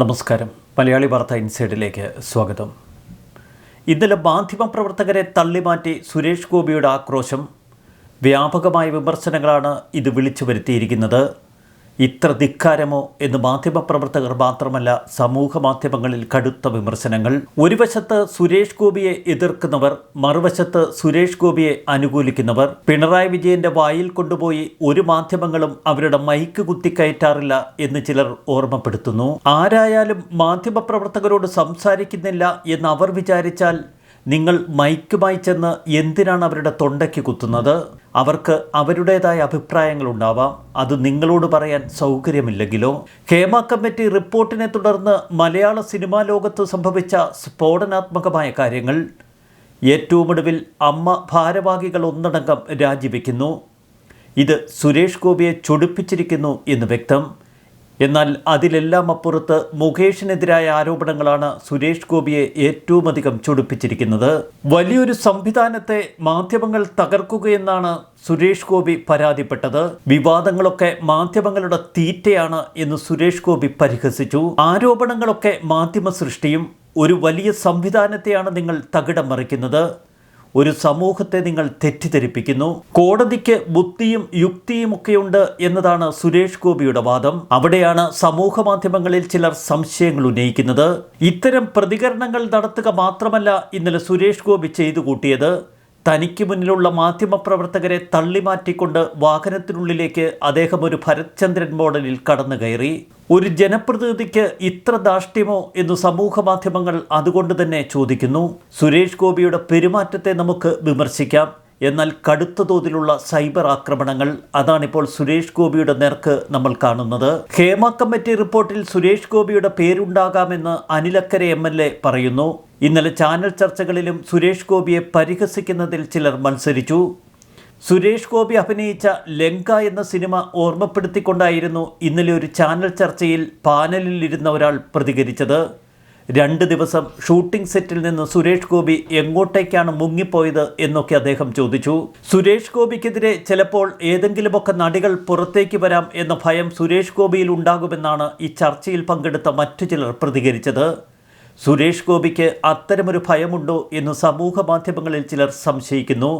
നമസ്കാരം. മലയാളി വാർത്ത ഇൻസൈഡിലേക്ക് സ്വാഗതം. ഇന്നലെ മാധ്യമ പ്രവർത്തകരെ തള്ളിമാറ്റി സുരേഷ് ഗോപിയുടെ ആക്രോശം. വ്യാപകമായ വിമർശനങ്ങളാണ് ഇത് വിളിച്ചു വരുത്തിയിരിക്കുന്നത്. ഇത്ര ധിക്കാരമോ എന്ന് മാധ്യമപ്രവർത്തകർ മാത്രമല്ല സമൂഹ മാധ്യമങ്ങളിൽ കടുത്ത വിമർശനങ്ങൾ. ഒരു വശത്ത് സുരേഷ് ഗോപിയെ എതിർക്കുന്നവർ മറുവശത്ത് സുരേഷ് ഗോപിയെ അനുകൂലിക്കുന്നവർ. പിണറായി വിജയന്റെ വായിൽ കൊണ്ടുപോയി ഒരു മാധ്യമങ്ങളും അവരുടെ മൈക്ക് കുത്തിക്കയറ്റാറില്ല എന്ന് ചിലർ ഓർമ്മപ്പെടുത്തുന്നു. ആരായാലും മാധ്യമപ്രവർത്തകരോട് സംസാരിക്കുന്നില്ല എന്ന് അവർ വിചാരിച്ചാൽ നിങ്ങൾ മൈക്കുമായി ചെന്ന് എന്തിനാണ് അവരുടെ തൊണ്ടയ്ക്ക് കുത്തുന്നത്? അവർക്ക് അവരുടേതായ അഭിപ്രായങ്ങളുണ്ടാവാം. അത് നിങ്ങളോട് പറയാൻ സൗകര്യമില്ലെങ്കിലോ? ഹേമ കമ്മിറ്റി റിപ്പോർട്ടിനെ തുടർന്ന് മലയാള സിനിമാ ലോകത്ത് സംഭവിച്ച സ്ഫോടനാത്മകമായ കാര്യങ്ങൾ. ഏറ്റവും ഒടുവിൽ അമ്മ ഭാരവാഹികൾ ഒന്നടങ്കം രാജിവെക്കുന്നു. ഇത് സുരേഷ് ഗോപിയെ ചൊടിപ്പിച്ചിരിക്കുന്നു എന്ന് വ്യക്തം. എന്നാൽ അതിലെല്ലാം അപ്പുറത്ത് മുകേഷിനെതിരായ ആരോപണങ്ങളാണ് സുരേഷ് ഗോപിയെ ഏറ്റവും അധികം ചൊടിപ്പിച്ചിരിക്കുന്നത്. വലിയൊരു സംവിധാനത്തെ മാധ്യമങ്ങൾ തകർക്കുകയെന്നാണ് സുരേഷ് ഗോപി പരാതിപ്പെട്ടത്. വിവാദങ്ങളൊക്കെ മാധ്യമങ്ങളുടെ തീറ്റയാണ് എന്ന് സുരേഷ് ഗോപി പരിഹസിച്ചു. ആരോപണങ്ങളൊക്കെ മാധ്യമ സൃഷ്ടിയും ഒരു വലിയ സംവിധാനത്തെയാണ് നിങ്ങൾ തകിടം മറിക്കുന്നത്. ഒരു സമൂഹത്തെ നിങ്ങൾ തെറ്റിദ്ധരിപ്പിക്കുന്നു. കോടതിക്ക് ബുദ്ധിയും യുക്തിയുമൊക്കെയുണ്ട് എന്നതാണ് സുരേഷ് ഗോപിയുടെ വാദം. അവിടെയാണ് സമൂഹ മാധ്യമങ്ങളിൽ ചിലർ സംശയങ്ങൾ ഉന്നയിക്കുന്നത്. ഇത്തരം പ്രതികരണങ്ങൾ നടത്തുക മാത്രമല്ല ഇന്നലെ സുരേഷ് ഗോപി ചെയ്തു കൂട്ടിയത്. തനിക്ക് മുന്നിലുള്ള മാധ്യമപ്രവർത്തകരെ തള്ളിമാറ്റിക്കൊണ്ട് വാഹനത്തിനുള്ളിലേക്ക് അദ്ദേഹം ഒരു ഭരത്ചന്ദ്രൻ മോഡലിൽ കടന്നു കയറി ഒരു ജനപ്രതിനിധിക്ക് ഇത്ര ദാഷ്ട്യമോ എന്ന് സമൂഹ മാധ്യമങ്ങൾ അതുകൊണ്ട് തന്നെ ചോദിക്കുന്നു. സുരേഷ് ഗോപിയുടെ പെരുമാറ്റത്തെ നമുക്ക് വിമർശിക്കാം. എന്നാൽ കടുത്ത തോതിലുള്ള സൈബർ ആക്രമണങ്ങൾ അതാണിപ്പോൾ സുരേഷ് ഗോപിയുടെ നേർക്ക് നമ്മൾ കാണുന്നത്. ഹേമ കമ്മിറ്റി റിപ്പോർട്ടിൽ സുരേഷ് ഗോപിയുടെ പേരുണ്ടാകാമെന്ന് അനിലക്കര എം എൽ എ പറയുന്നു. ഇന്നലെ ചാനൽ ചർച്ചകളിലും സുരേഷ് ഗോപിയെ പരിഹസിക്കുന്നതിൽ ചിലർ മത്സരിച്ചു. സുരേഷ് ഗോപി അഭിനയിച്ച ലങ്ക എന്ന സിനിമ ഓർമ്മപ്പെടുത്തിക്കൊണ്ടായിരുന്നു ഇന്നലെ ഒരു ചാനൽ ചർച്ചയിൽ പാനലിൽ ഇരുന്ന ഒരാൾ പ്രതികരിച്ചത്. രണ്ട് ദിവസം ഷൂട്ടിംഗ് സെറ്റിൽ നിന്ന് സുരേഷ് ഗോപി എങ്ങോട്ടേക്കാണ് മുങ്ങിപ്പോയത് എന്നൊക്കെ അദ്ദേഹം ചോദിച്ചു. സുരേഷ് ഗോപിക്കെതിരെ ചിലപ്പോൾ ഏതെങ്കിലുമൊക്കെ നടികൾ പുറത്തേക്ക് വരാം എന്ന ഭയം സുരേഷ് ഗോപിയിൽ ഉണ്ടാകുമെന്നാണ് ഈ ചർച്ചയിൽ പങ്കെടുത്ത മറ്റു ചിലർ പ്രതികരിച്ചത്. സുരേഷ് ഗോപിക്ക് അത്തരമൊരു ഭയമുണ്ടോ എന്ന് സമൂഹ മാധ്യമങ്ങളിൽ ചിലർ സംശയിക്കുന്നു.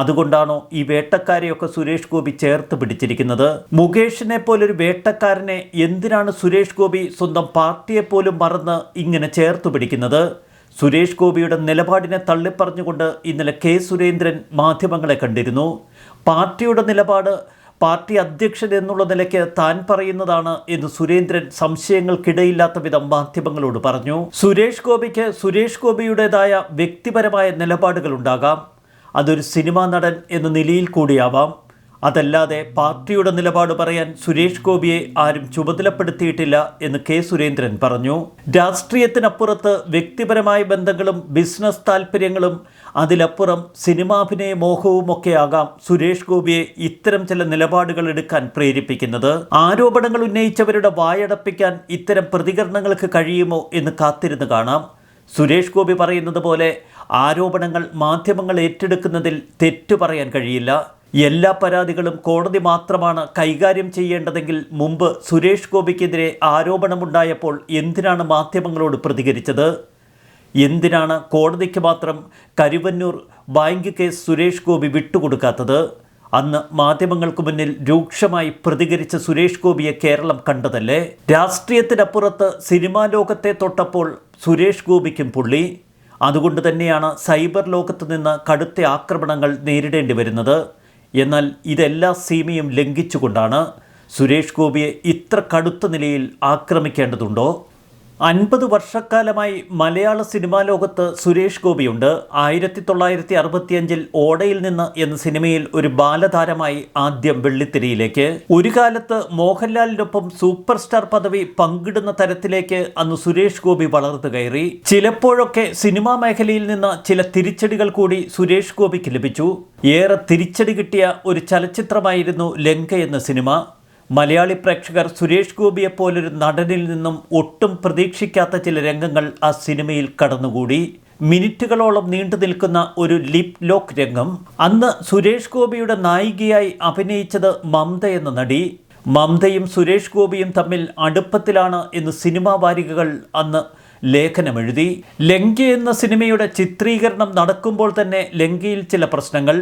അതുകൊണ്ടാണോ ഈ വേട്ടക്കാരെയൊക്കെ സുരേഷ് ഗോപി ചേർത്ത് പിടിച്ചിരിക്കുന്നത്? മുകേഷിനെ പോലൊരു വേട്ടക്കാരനെ എന്തിനാണ് സുരേഷ് ഗോപി സ്വന്തം പാർട്ടിയെ പോലും മറന്ന് ഇങ്ങനെ ചേർത്ത് പിടിക്കുന്നത്? സുരേഷ് ഗോപിയുടെ നിലപാടിനെ തള്ളിപ്പറഞ്ഞുകൊണ്ട് ഇന്നലെ കെ സുരേന്ദ്രൻ മാധ്യമങ്ങളെ കണ്ടിരുന്നു. പാർട്ടിയുടെ നിലപാട് പാർട്ടി അധ്യക്ഷൻ എന്നുള്ള നിലയ്ക്ക് താൻ പറയുന്നതാണ് എന്ന് സുരേന്ദ്രൻ സംശയങ്ങൾക്കിടയില്ലാത്ത വിധം മാധ്യമങ്ങളോട് പറഞ്ഞു. സുരേഷ് ഗോപിക്ക് സുരേഷ് ഗോപിയുടേതായ വ്യക്തിപരമായ നിലപാടുകൾ ഉണ്ടാകാം. അതൊരു സിനിമാ നടൻ എന്ന നിലയിൽ കൂടിയാവാം. അതല്ലാതെ പാർട്ടിയുടെ നിലപാട് പറയാൻ സുരേഷ് ഗോപിയെ ആരും ചുമതലപ്പെടുത്തിയിട്ടില്ല എന്ന് കെ സുരേന്ദ്രൻ പറഞ്ഞു. രാഷ്ട്രീയത്തിനപ്പുറത്ത് വ്യക്തിപരമായ ബന്ധങ്ങളും ബിസിനസ് താല്പര്യങ്ങളും അതിലപ്പുറം സിനിമാഭിനയ മോഹവും ഒക്കെ ആകാം സുരേഷ് ഗോപിയെ ഇത്തരം ചില നിലപാടുകൾ എടുക്കാൻ പ്രേരിപ്പിക്കുന്നത്. ആരോപണങ്ങൾ ഉന്നയിച്ചവരുടെ വായടപ്പിക്കാൻ ഇത്തരം പ്രതികരണങ്ങൾക്ക് കഴിയുമോ എന്ന് കാത്തിരുന്ന് കാണാം. സുരേഷ് ഗോപി പറയുന്നത് പോലെ ആരോപണങ്ങൾ മാധ്യമങ്ങൾ ഏറ്റെടുക്കുന്നതിൽ തെറ്റു പറയാൻ കഴിയില്ല. എല്ലാ പരാതികളും കോടതി മാത്രമാണ് കൈകാര്യം ചെയ്യേണ്ടതെങ്കിൽ മുമ്പ് സുരേഷ് ഗോപിക്കെതിരെ ആരോപണമുണ്ടായപ്പോൾ എന്തിനാണ് മാധ്യമങ്ങളോട് പ്രതികരിച്ചത്? എന്തിനാണ് കോടതിക്ക് മാത്രം കരുവന്നൂർ ബാങ്ക് കേസ് സുരേഷ് ഗോപി വിട്ടുകൊടുക്കാത്തത്? അന്ന് മാധ്യമങ്ങൾക്ക് മുന്നിൽ രൂക്ഷമായി പ്രതികരിച്ച സുരേഷ് ഗോപിയെ കേരളം കണ്ടതല്ലേ? രാഷ്ട്രീയത്തിനപ്പുറത്ത് സിനിമാ ലോകത്തെ തൊട്ടപ്പോൾ സുരേഷ് ഗോപിക്കും പുള്ളി. അതുകൊണ്ട് തന്നെയാണ് സൈബർ ലോകത്ത് നിന്ന് കടുത്ത ആക്രമണങ്ങൾ നേരിടേണ്ടി വരുന്നത്. എന്നാൽ ഇതെല്ലാ സീമയും ലംഘിച്ചുകൊണ്ടാണ് സുരേഷ് ഗോപിയെ ഇത്ര കടുത്ത നിലയിൽ ആക്രമിക്കേണ്ടതുണ്ടോ? അൻപത് വർഷക്കാലമായി മലയാള സിനിമാ ലോകത്ത് സുരേഷ് ഗോപിയുണ്ട്. ആയിരത്തി തൊള്ളായിരത്തി അറുപത്തിയഞ്ചിൽ ഓടയിൽ നിന്ന് എന്ന സിനിമയിൽ ഒരു ബാലതാരമായി ആദ്യം വെള്ളിത്തിരിയിലേക്ക്. ഒരു കാലത്ത് മോഹൻലാലിനൊപ്പം സൂപ്പർ സ്റ്റാർ പദവി പങ്കിടുന്ന തരത്തിലേക്ക് അന്ന് സുരേഷ് ഗോപി വളർന്നു കയറി. ചിലപ്പോഴൊക്കെ സിനിമാ മേഖലയിൽ നിന്ന് ചില തിരിച്ചടികൾ കൂടി സുരേഷ് ഗോപിക്ക് ലഭിച്ചു. ഏറെ തിരിച്ചടി കിട്ടിയ ഒരു ചലച്ചിത്രമായിരുന്നു ലങ്ക എന്ന സിനിമ. മലയാളി പ്രേക്ഷകർ സുരേഷ് ഗോപിയെ പോലൊരു നടനിൽ നിന്നും ഒട്ടും പ്രതീക്ഷിക്കാത്ത ചില രംഗങ്ങൾ ആ സിനിമയിൽ കടന്നുകൂടി. മിനിറ്റുകളോളം നീണ്ടു നിൽക്കുന്ന ഒരു ലിപ് ലോക്ക് രംഗം. അന്ന് സുരേഷ് ഗോപിയുടെ നായികയായി അഭിനയിച്ചത് മമത എന്ന നടി. മമതയും സുരേഷ് ഗോപിയും തമ്മിൽ അടുപ്പത്തിലാണ് എന്ന് സിനിമാ വാരികകൾ അന്ന് ലേഖനമെഴുതി. ലങ്ക എന്ന സിനിമയുടെ ചിത്രീകരണം നടക്കുമ്പോൾ തന്നെ ലങ്കയിൽ ചില പ്രശ്നങ്ങൾ.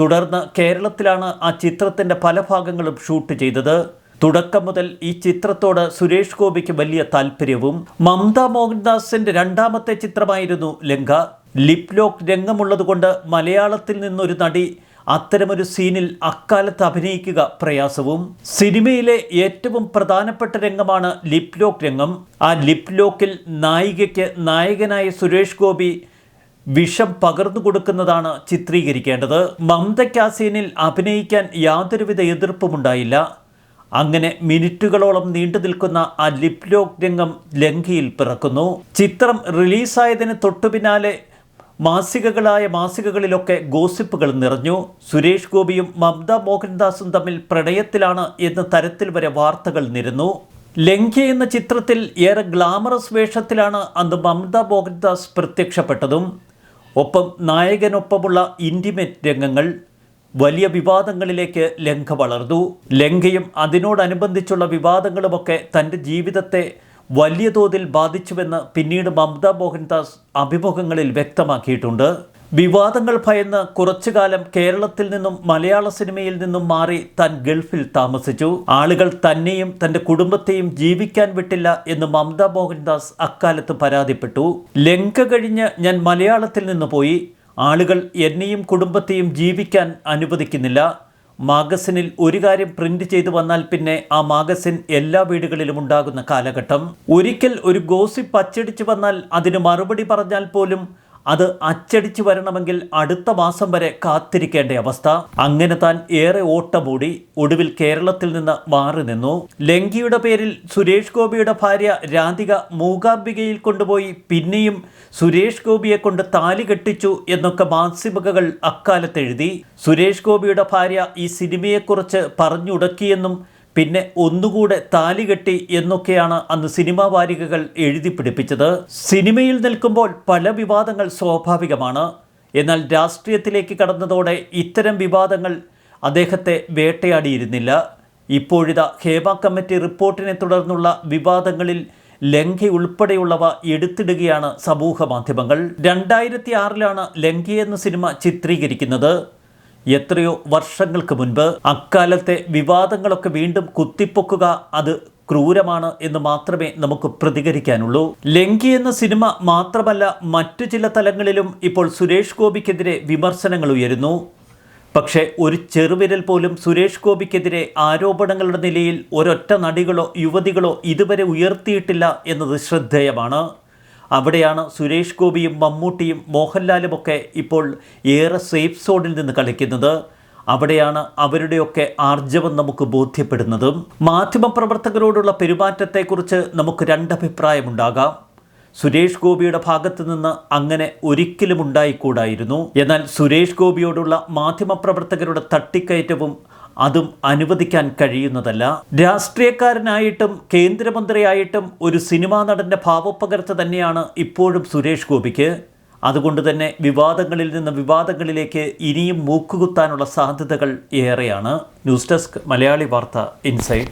തുടർന്ന് കേരളത്തിലാണ് ആ ചിത്രത്തിന്റെ പല ഭാഗങ്ങളും ഷൂട്ട് ചെയ്തത്. തുടക്കം മുതൽ ഈ ചിത്രത്തോട് സുരേഷ് ഗോപിക്ക് വലിയ താല്പര്യവും. മമത മോഹൻദാസിന്റെ രണ്ടാമത്തെ ചിത്രമായിരുന്നു ലങ്ക. ലിപ് ലോക്ക് രംഗമുള്ളതുകൊണ്ട് മലയാളത്തിൽ നിന്നൊരു നടി അത്തരമൊരു സീനിൽ അക്കാലത്ത് അഭിനയിക്കുക പ്രയാസവും. സിനിമയിലെ ഏറ്റവും പ്രധാനപ്പെട്ട രംഗമാണ് ലിപ് ലോക്ക് രംഗം. ആ ലിപ്ലോക്കിൽ നായികയ്ക്ക് നായകനായ സുരേഷ് ഗോപി വിഷം പകർന്നു കൊടുക്കുന്നതാണ് ചിത്രീകരിക്കേണ്ടത്. മമതയ്ക്കാസീനിൽ അഭിനയിക്കാൻ യാതൊരുവിധ എതിർപ്പുമുണ്ടായില്ല. അങ്ങനെ മിനിറ്റുകളോളം നീണ്ടു നിൽക്കുന്ന ആ ലിപ് ലോക്ക് രംഗം ലങ്കയിൽ പിറക്കുന്നു. ചിത്രം റിലീസായതിന് തൊട്ടുപിന്നാലെ മാസികകളായ മാസികകളിലൊക്കെ ഗോസിപ്പുകൾ നിറഞ്ഞു. സുരേഷ് ഗോപിയും മമത മോഹൻദാസും തമ്മിൽ പ്രണയത്തിലാണ് എന്ന തരത്തിൽ വരെ വാർത്തകൾ നിരുന്നു. ലങ്ക എന്ന ചിത്രത്തിൽ ഏറെ ഗ്ലാമറസ് വേഷത്തിലാണ് അന്ന് മമത മോഹൻദാസ് പ്രത്യക്ഷപ്പെട്ടതും. ഒപ്പം നായകനൊപ്പമുള്ള ഇന്റിമേറ്റ് രംഗങ്ങൾ വലിയ വിവാദങ്ങളിലേക്ക് ലങ്ക വളർന്നു. ലങ്കയും അതിനോടനുബന്ധിച്ചുള്ള വിവാദങ്ങളുമൊക്കെ തന്റെ ജീവിതത്തെ വലിയ തോതിൽ ബാധിച്ചുവെന്ന് പിന്നീട് മമതാ മോഹൻദാസ് അഭിമുഖങ്ങളിൽ വ്യക്തമാക്കിയിട്ടുണ്ട്. വിവാദങ്ങൾ ഭയന്ന് കുറച്ചു കാലം കേരളത്തിൽ നിന്നും മലയാള സിനിമയിൽ നിന്നും മാറി താൻ ഗൾഫിൽ താമസിച്ചു. ആളുകൾ തന്നെയും തന്റെ കുടുംബത്തെയും ജീവിക്കാൻ വിട്ടില്ല എന്ന് മമതാ മോഹൻദാസ് അക്കാലത്ത് പരാതിപ്പെട്ടു. ലങ്ക കഴിഞ്ഞ് ഞാൻ മലയാളത്തിൽ നിന്ന് പോയി. ആളുകൾ എന്നെയും കുടുംബത്തെയും ജീവിക്കാൻ അനുവദിക്കുന്നില്ല. മാഗസിനിൽ ഒരു കാര്യം പ്രിന്റ് ചെയ്തു വന്നാൽ പിന്നെ ആ മാഗസിൻ എല്ലാ വീടുകളിലും ഉണ്ടാകുന്ന കാലഘട്ടം. ഒരിക്കൽ ഒരു ഗോസിപ്പ് അച്ചടിച്ചു വന്നാൽ അതിന് മറുപടി പറഞ്ഞാൽ പോലും അത് അച്ചടിച്ചു വരണമെങ്കിൽ അടുത്ത മാസം വരെ കാത്തിരിക്കേണ്ട അവസ്ഥ. അങ്ങനെ താൻ ഏറെ ഓട്ടമൂടി ഒടുവിൽ കേരളത്തിൽ നിന്ന് മാറി നിന്നു. ലങ്കിയുടെ പേരിൽ സുരേഷ് ഗോപിയുടെ ഭാര്യ രാധിക മൂകാംബികയിൽ കൊണ്ടുപോയി പിന്നെയും സുരേഷ് ഗോപിയെ കൊണ്ട് താലി കെട്ടിച്ചു എന്നൊക്കെ മാസികകൾ അക്കാലത്തെഴുതി സുരേഷ് ഗോപിയുടെ ഭാര്യ ഈ സിനിമയെക്കുറിച്ച് പറഞ്ഞുടക്കിയെന്നും പിന്നെ ഒന്നുകൂടെ താലി കെട്ടി എന്നൊക്കെയാണ് അന്ന് സിനിമാ വാരികകൾ എഴുതി പിടിപ്പിച്ചത്. സിനിമയിൽ നിൽക്കുമ്പോൾ പല വിവാദങ്ങൾ സ്വാഭാവികമാണ്. എന്നാൽ രാഷ്ട്രീയത്തിലേക്ക് കടന്നതോടെ ഇത്തരം വിവാദങ്ങൾ അദ്ദേഹത്തെ വേട്ടയാടിയിരുന്നില്ല. ഇപ്പോഴിതാ ഹേമ കമ്മിറ്റി റിപ്പോർട്ടിനെ തുടർന്നുള്ള വിവാദങ്ങളിൽ ലങ്ക ഉൾപ്പെടെയുള്ളവ എടുത്തിടുകയാണ് സമൂഹ മാധ്യമങ്ങൾ. രണ്ടായിരത്തി ആറിലാണ് ലങ്ക എന്ന സിനിമ ചിത്രീകരിക്കുന്നത്. എത്രയോ വർഷങ്ങൾക്ക് മുൻപ് അക്കാലത്തെ വിവാദങ്ങളൊക്കെ വീണ്ടും കുത്തിപ്പൊക്കുക അത് ക്രൂരമാണ് എന്ന് മാത്രമേ നമുക്ക് പ്രതികരിക്കാനുള്ളൂ. ലങ്കി എന്ന സിനിമ മാത്രമല്ല മറ്റു ചില തലങ്ങളിലും ഇപ്പോൾ സുരേഷ് ഗോപിക്കെതിരെ വിമർശനങ്ങൾ ഉയരുന്നു. പക്ഷേ ഒരു ചെറുവിരൽ പോലും സുരേഷ് ഗോപിക്കെതിരെ ആരോപണങ്ങളുടെ നിലയിൽ ഒരൊറ്റ നടികളോ യുവതികളോ ഇതുവരെ ഉയർത്തിയിട്ടില്ല എന്നത് ശ്രദ്ധേയമാണ്. അവിടെയാണ് സുരേഷ് ഗോപിയും മമ്മൂട്ടിയും മോഹൻലാലുമൊക്കെ ഇപ്പോൾ ഏറെ സേഫ് സോണിൽ നിന്ന് കളിക്കുന്നത്. അവിടെയാണ് അവരുടെയൊക്കെ ആർജവം നമുക്ക് ബോധ്യപ്പെടുന്നതും. മാധ്യമപ്രവർത്തകരോടുള്ള പെരുമാറ്റത്തെക്കുറിച്ച് നമുക്ക് രണ്ടഭിപ്രായമുണ്ടാകാം സുരേഷ് ഗോപിയുടെ ഭാഗത്ത് നിന്ന് അങ്ങനെ ഒരിക്കലും ഉണ്ടായിക്കൂടായിരുന്നു. എന്നാൽ സുരേഷ് ഗോപിയോടുള്ള മാധ്യമപ്രവർത്തകരുടെ തട്ടിക്കയറ്റവും അതും അനുവദിക്കാൻ കഴിയുന്നതല്ല. രാഷ്ട്രീയക്കാരനായിട്ടും കേന്ദ്രമന്ത്രിയായിട്ടും ഒരു സിനിമാ നടന്റെ ഭാവപ്പകർച്ച തന്നെയാണ് ഇപ്പോഴും സുരേഷ് ഗോപിക്ക്. അതുകൊണ്ട് തന്നെ വിവാദങ്ങളിൽ നിന്ന് വിവാദങ്ങളിലേക്ക് ഇനിയും മൂക്കുകുത്താനുള്ള സാധ്യതകൾ ഏറെയാണ്. ന്യൂസ് ഡെസ്ക് മലയാളി വാർത്ത ഇൻസൈഡ്.